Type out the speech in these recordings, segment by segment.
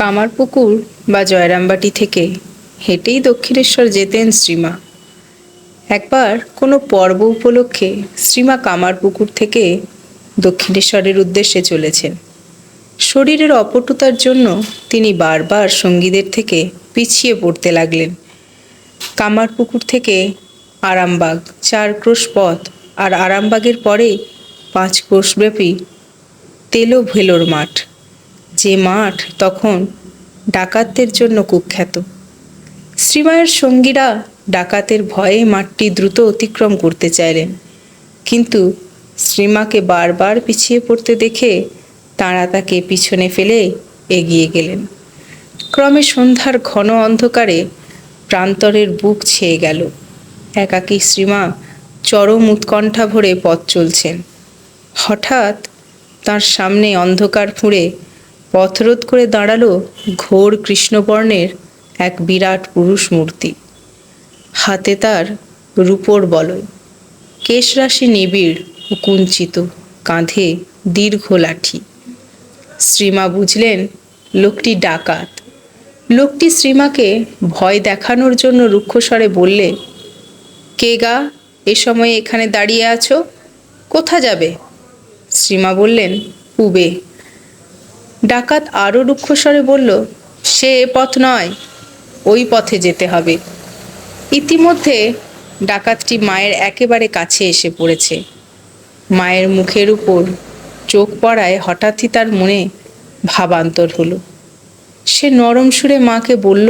কামারপুকুর বা জয়রামবাটি থেকে হেঁটেই দক্ষিণেশ্বর যেতেন শ্রীমা। একবার কোনো পর্ব উপলক্ষে শ্রীমা কামারপুকুর থেকে দক্ষিণেশ্বরের উদ্দেশ্যে চলেছেন। শরীরের অপটুতার জন্য তিনি বারবার সঙ্গীদের থেকে পিছিয়ে পড়তে লাগলেন। কামারপুকুর থেকে আরামবাগ, চার ক্রোশ পথ আর আরামবাগের পরে পাঁচ ক্রোশব্যাপী তেলো ভেলোর মাঠ। যে মাঠ তখন ডাকাতদের জন্য কুখ্যাত। শ্রীমায়ের সঙ্গীরা ডাকাতের ভয়ে মাঠটি দ্রুত অতিক্রম করতে চাইলেন। কিন্তু শ্রীমাকে বারবার পিছিয়ে পড়তে দেখে তাঁরা তাকে পিছনে ফেলে এগিয়ে গেলেন। ক্রমে সন্ধ্যার ঘন অন্ধকারে প্রান্তরের বুক ছেয়ে গেল। একাকী শ্রীমা চরম উৎকণ্ঠা ভরে পথ চলছেন। হঠাৎ তার সামনে অন্ধকার ফুঁড়ে পথরোধ করে দাঁড়াল ঘোর কৃষ্ণবর্ণের এক বিরাট পুরুষ মূর্তি। হাতে তার রূপোর বলয়। কেশরাশি নিবিড়, কুঞ্চিত, কাঁধে দীর্ঘ লাঠি। শ্রীমা বুঝলেন, লোকটি ডাকাত। লোকটি শ্রীমাকে ভয় দেখানোর জন্য রুক্ষস্বরে বললে, কে গা, এ সময় এখানে দাঁড়িয়ে আছো? কোথা যাবে? শ্রীমা বললেন পুবে ডাকাত আরও রুক্ষস্বরে বলল, সে এ পথ নয়, ওই পথে যেতে হবে। ইতিমধ্যে ডাকাতটি মায়ের একেবারে কাছে এসে পড়েছে। মায়ের মুখের উপর চোখ পড়ায় হঠাৎই তার মনে ভাবান্তর হলো। সে নরম সুরে মাকে বলল,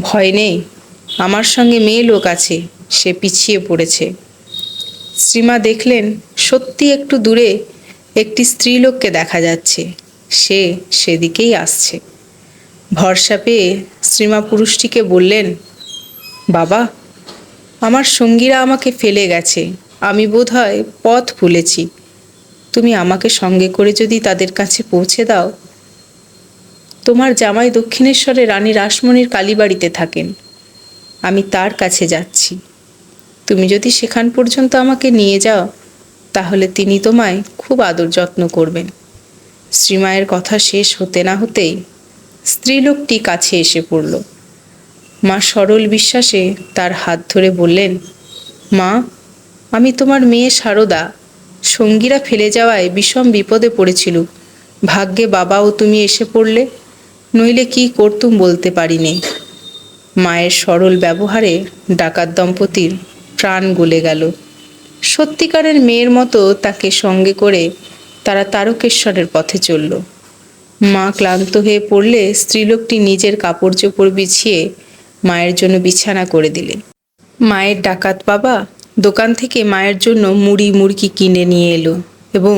ভয় নেই, আমার সঙ্গে মেয়ে লোক আছে, সে পিছিয়ে পড়েছে। শ্রীমা দেখলেন সত্যি একটু দূরে একটি স্ত্রীলোককে দেখা যাচ্ছে। সে সেদিকেই আসছে। ভরসা পেয়ে শ্রীমা পুরুষটিকে বললেন, বাবা, আমার সঙ্গীরা আমাকে ফেলে গেছে। আমি বোধ হয় পথ ভুলেছি। তুমি আমাকে সঙ্গে করে যদি তাদের কাছে পৌঁছে দাও। তোমার জামাই দক্ষিণেশ্বরে রানী রাসমণির কালীবাড়িতে থাকেন। আমি তার কাছে যাচ্ছি। তুমি যদি সেখান পর্যন্ত আমাকে নিয়ে যাও, তাহলে তিনি তোমায় খুব আদর যত্ন করবেন। শ্রীমায়ের কথা শেষ হতে না হতেই স্ত্রীলোকটি কাছে এসে পড়ল। মা সরল বিশ্বাসে তার হাত ধরে বললেন, মা, আমি তোমার মেয়ে সারদা। সঙ্গীরা ফেলে যাওয়ায় বিষম বিপদে পড়েছিল ভাগ্যে বাবা ও তুমি এসে পড়লে, নইলে কি করতুম বলতে পারিনি। মায়ের সরল ব্যবহারে ডাকাত দম্পতির প্রাণ গলে গেল। সত্যিকারের মেয়ের মতো তাকে সঙ্গে করে তারা তারকেশ্বরের পথে চলল। মা ক্লান্ত হয়ে পড়লে স্ত্রীলোকটি নিজের কাপড় চোপড় বিছিয়ে মায়ের জন্য বিছানা করে দিলেন। মায়ের ডাকাত বাবা দোকান থেকে মায়ের জন্য মুড়ি, মুড়কি কিনে নিয়ে এলো এবং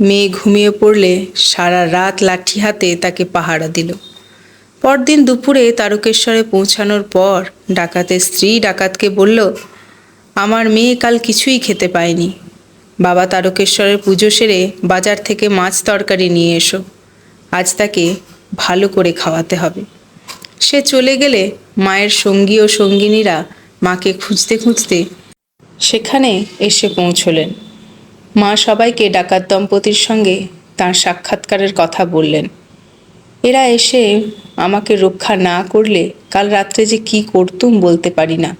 মেয়ে ঘুমিয়ে পড়লে সারা রাত লাঠি হাতে তাকে পাহারা দিল। পরদিন দুপুরে তারকেশ্বরে পৌঁছানোর পর ডাকাতের স্ত্রী ডাকাতকে বলল, আমার মেয়ে কাল কিছুই খেতে পায়নি। বাবা তারকেশ্বরের পুজো সেরে বাজার থেকে মাছ তরকারি নিয়ে এসো। আজ তাকে ভালো করে খাওয়াতে হবে। সে চলে গেলে মায়ের সঙ্গী ও সঙ্গিনীরা মাকে খুঁজতে খুঁজতে সেখানে এসে পৌঁছলেন। মা সবাইকে ডাকাত দম্পতির সঙ্গে তার সাক্ষাৎকারের কথা বললেন। এরা এসে আমাকে রক্ষা না করলে কাল রাত্রে যে কি করতুম বলতে পারি না।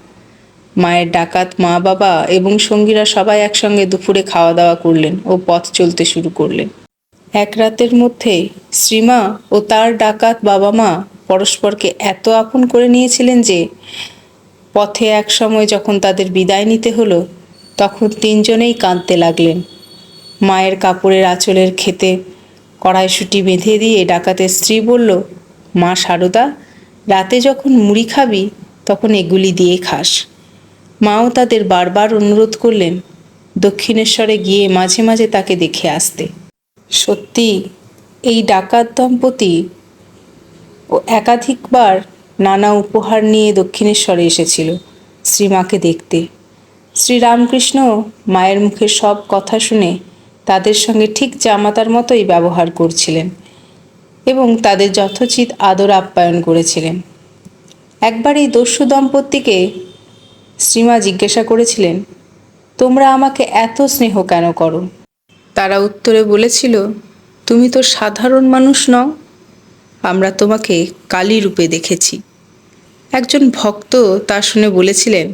মায়ের ডাকাত মা বাবা এবং সঙ্গীরা সবাই একসঙ্গে দুপুরে খাওয়া দাওয়া করলেন ও পথ চলতে শুরু করলেন। এক রাতের মধ্যে শ্রীমা ও তার ডাকাত বাবা মা পরস্পরকে এত আপন করে নিয়েছিলেন যে, পথে এক সময় যখন তাদের বিদায় নিতে হলো, তখন তিনজনেই কাঁদতে লাগলেন। মায়ের কাপড়ের আঁচলের খেতে কড়াইশুটি বেঁধে দিয়ে ডাকাতের স্ত্রী বলল, মা সারদা, রাতে যখন মুড়ি খাবি, তখন এগুলি দিয়ে খাস। মাও তাদের বারবার অনুরোধ করলেন দক্ষিণেশ্বরে গিয়ে মাঝে মাঝে তাকে দেখে আসতে। সত্যি, এই ডাকাত দম্পতি ও একাধিকবার নানা উপহার নিয়ে দক্ষিণেশ্বরে এসেছিল শ্রীমাকে দেখতে। শ্রীরামকৃষ্ণ মায়ের মুখে সব কথা শুনে তাদের সঙ্গে ঠিক জামাতার মতোই ব্যবহার করছিলেন এবং তাদের যথোচিত আদর আপ্যায়ন করেছিলেন। একবার এই দস্যু দম্পতিকে শ্রীমা জিজ্ঞাসা করেছিলেন, তোমরা আমাকে এত স্নেহ কেন করো? তারা উত্তরে বলেছিল, তুমি তো সাধারণ মানুষ নও, আমরা তোমাকে কালী রূপে দেখেছি। একজন ভক্ত তা শুনে বলেছিলেন,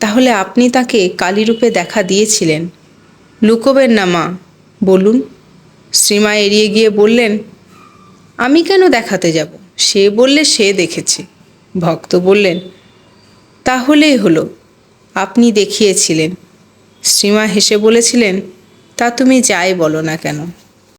তাহলে আপনি তাকে কালী রূপে দেখা দিয়েছিলেন। লুকোবেন না মা, বলুন। শ্রীমা এড়িয়ে গিয়ে বললেন, আমি কেন দেখাতে যাব? সে বললে সে দেখেছে। ভক্ত বললেন, তাহলেই হলো। আপনি দেখিয়েছিলেন। শ্রীমা হেসে বলেছিলেন তা তুমি যাই বলো না কেন?